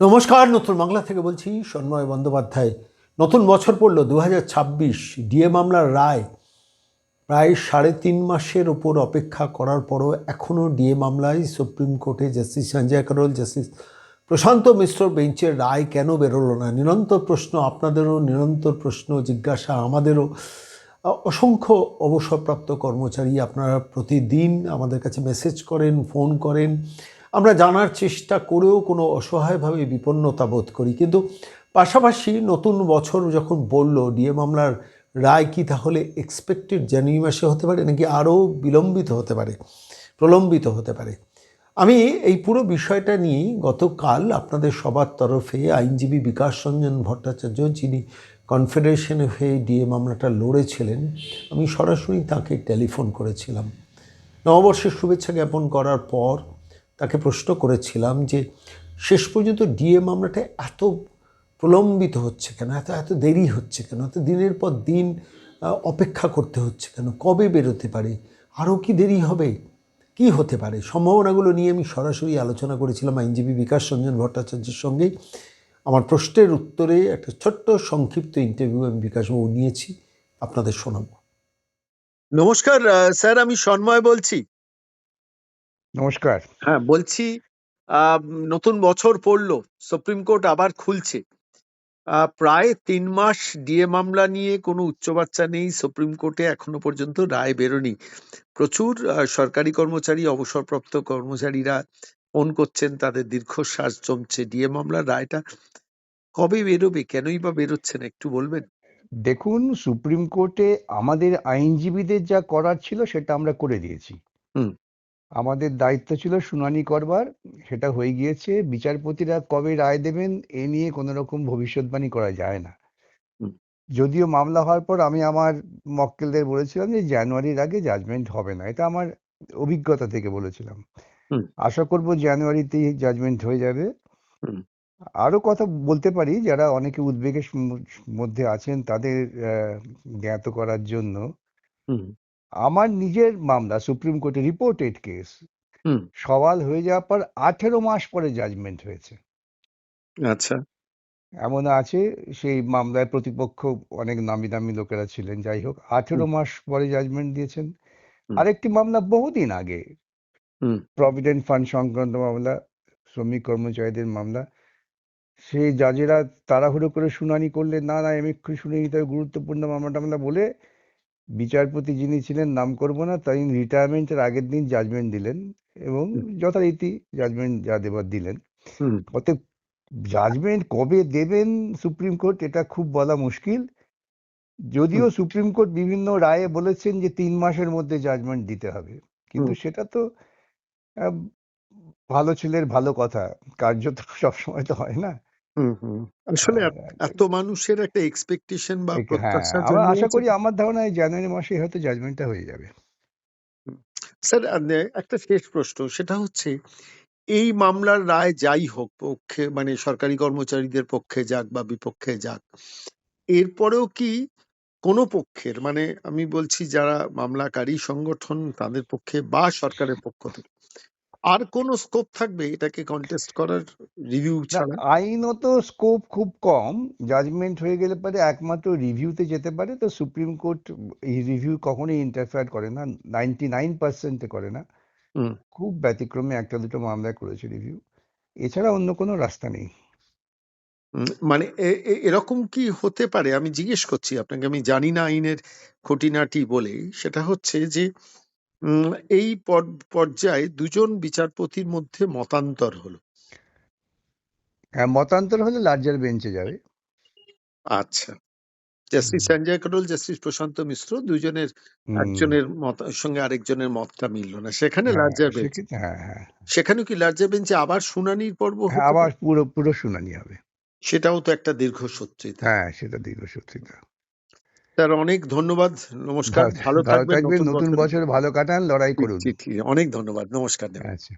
নমস্কার, নতুন বাংলা থেকে বলছি সন্ময় বন্দ্যোপাধ্যায়। নতুন বছর পড়ল দু হাজার ছাব্বিশ, ডিএ মামলার রায়। প্রায় সাড়ে তিন মাসের ওপর অপেক্ষা করার পরও এখনও ডিএ মামলায় সুপ্রিম কোর্টে জাস্টিস সঞ্জয় কারোল জাস্টিস প্রশান্ত মিশ্র বেঞ্চের রায় কেন বেরোলো না? নিরন্তর প্রশ্ন আপনাদেরও, নিরন্তর প্রশ্ন, জিজ্ঞাসা আমাদেরও। অসংখ্য অবসরপ্রাপ্ত কর্মচারী আপনারা প্রতিদিন আমাদের কাছে মেসেজ করেন ফোন করেন। আমরা জানার চেষ্টা করেও কোনো অসহায়ভাবে বিপন্নতা বোধ করি। কিন্তু পাশাপাশি নতুন বছর যখন বলল, ডিএ মামলার রায় কি তাহলে এক্সপেক্টেড জানুয়ারি মাসে হতে পারে, নাকি আরও বিলম্বিত হতে পারে, প্রলম্বিত হতে পারে? আমি এই পুরো বিষয়টা নিয়েই গতকাল আপনাদের সবার তরফে আইনজীবী বিকাশ রঞ্জন ভট্টাচার্য, যিনি কনফেডারেশনে হয়ে ডিএ মামলাটা লড়েছিলেন, আমি সরাসরি তাকে টেলিফোন করেছিলাম। নববর্ষের শুভেচ্ছা জ্ঞাপন করার পর তাকে প্রশ্ন করেছিলাম যে শেষ পর্যন্ত ডিএ মামলাটা এত প্রলম্বিত হচ্ছে কেন? এত এত দেরি হচ্ছে কেন? এত দিনের পর দিন অপেক্ষা করতে হচ্ছে কেন? কবে বেরোতে পারে? আরও কি দেরি হবে? কি হতে পারে? সম্ভাবনাগুলো নিয়ে আমি সরাসরি আলোচনা করেছিলাম আইনজীবী বিকাশ রঞ্জন ভট্টাচার্যের সঙ্গে আমার প্রশ্নের উত্তরে একটা ছোট্ট সংক্ষিপ্ত ইন্টারভিউ আমি বিকাশবাবু নিয়েছি, আপনাদের শোনাবো। নমস্কার স্যার, আমি সন্ময় বলছি। নমস্কার। হ্যাঁ বলছি আহ, নতুন বছর পড়ল সুপ্রিম কোর্ট আবার খুলছে। প্রায় তিন মাস ডিএ মামলা নিয়ে কোনো উচ্চ বাচ্চা নেই সুপ্রিম কোর্টে এখনও পর্যন্ত রায় বেরোনি প্রচুর সরকারি কর্মচারী অবসরপ্রাপ্ত কর্মচারীরা ফোন করছেন তাদের দীর্ঘশ্বাস জমছে। ডিএ মামলার রায়টা কবে বেরোবে কেনই বা বেরোচ্ছে না একটু বলবেন? দেখুন সুপ্রিম কোর্টে আমাদের আইনজীবীদের যা করার ছিল সেটা আমরা করে দিয়েছি। হুম। আমাদের দায়িত্ব ছিল শুনানি করবার সেটা হয়ে গিয়েছে। বিচারপতিরা কবে রায় দেবেন এ নিয়ে কোনো রকম ভবিষ্যৎবাণী করা যায় না। যদিও মামলা হওয়ার পর আমি আমার মক্কেলদের বলেছিলাম যে জানুয়ারির আগে জাজমেন্ট হবে না। এটা আমার অভিজ্ঞতা থেকে বলেছিলাম। আশা করব জানুয়ারিতেই জাজমেন্ট হয়ে যাবে। আরও কথা বলতে পারি যারা অনেকে উদ্বেগের মধ্যে আছেন তাদের জ্ঞাত করার জন্য। আমার নিজের মামলা সুপ্রিম কোর্টে রিপোর্টেড কেস সওয়াল হয়ে যাওয়ার পর আঠেরো মাস পরে জাজমেন্ট হয়েছে। আচ্ছা। এমন আছে সেই মামলায় প্রতিপক্ষ অনেক নামি দামি লোকেরা ছিলেন। যাই হোক আঠেরো মাস পরে জাজমেন্ট দিয়েছেন। আরেকটি মামলা বহুদিন আগে প্রভিডেন্ট ফান্ড সংক্রান্ত মামলা শ্রমিক কর্মচারীদের মামলা সেই জাজেরা তাড়াহুড়ো করে শুনানি করলে না না আমি একটু শুনে নিতে হবে, গুরুত্বপূর্ণ মামলা টামলা বলে বিচারপতি যিনি ছিলেন নাম করব না তাই রিটায়ারমেন্টের আগের দিন জাজমেন্ট দিলেন এবং যথারীতি জাজমেন্ট যা দেবার দিলেন। অতএব জাজমেন্ট কবে দেবেন সুপ্রিম কোর্ট এটা খুব বলা মুশকিল। যদিও সুপ্রিম কোর্ট বিভিন্ন রায়ে বলেছেন যে তিন মাসের মধ্যে জাজমেন্ট দিতে হবে। কিন্তু সেটা তো ভালো ছেলের ভালো কথা। কার্য তো সবসময় তো হয় না। হুম হুম। আসলে আর, এত- এত মানুষের একটা এক্সপেকটেশন বা হ্যাঁ আমরা আশা করি আমার ধারণা এই জানুয়ারি হয়তো জাজমেন্টটা হয়ে যাবে। স্যার একটা শেষ প্রশ্ন সেটা হচ্ছে এই মামলার রায় যাই হোক পক্ষে মানে সরকারি কর্মচারীদের পক্ষে যাক বা বিপক্ষে যাক এরপরেও কি কোনো পক্ষের মানে আমি বলছি যারা মামলাকারী সংগঠন তাদের পক্ষে বা সরকারের পক্ষ থেকে আর কোন স্কোপ থাকবে এটাকে কন্টেস্ট করার রিভিউ ছাড়া? আইনত স্কোপ খুব কম। জাজমেন্ট হয়ে গেলে পরে একমাত্র রিভিউতে যেতে পারে। তো সুপ্রিম কোর্ট এই রিভিউ কখনোই ইন্টারফেয়ার করে না নাইনটি নাইন পার্সেন্টে করে না। খুব ব্যতিক্রমে একটা দুটো মামলায় করেছে রিভিউ এছাড়া অন্য কোনো রাস্তা নেই। মানে এরকম কি হতে পারে? আমি জিজ্ঞেস করছি আপনাকে আমি জানি না আইনের খুঁটিনাটি বলে সেটা হচ্ছে যে এই পর- পর্যায়ে দুজন বিচারপতির মধ্যে মতান্তর হলো। হ্যাঁ মতান্তর হলে লার্জার বেঞ্চে যাবে। আচ্ছা। জাস্টিস সঞ্জয় করল জাস্টিস প্রশান্ত মিশ্র দুজনের একজনের মত সঙ্গে আরেকজনের মতটা মিলল না। সেখানে হ্যাঁ লার্জার বেঞ্চ। হ্যাঁ হ্যাঁ। সেখানে কি লার্জার বেঞ্চে আবার শুনানির পর্ব হ্যাঁ আবার পুরো? পুরো শুনানি হবে। সেটাও তো একটা দীর্ঘ দীর্ঘসূত্রিতা। হ্যাঁ সেটা দীর্ঘ দীর্ঘসূত্রিতা। স্যার অনেক ধন্যবাদ। নমস্কার ভালো থাকবেন নতুন বছর। ভালো কাটান লড়াই করুন। অনেক ধন্যবাদ। নমস্কার আচ্ছা।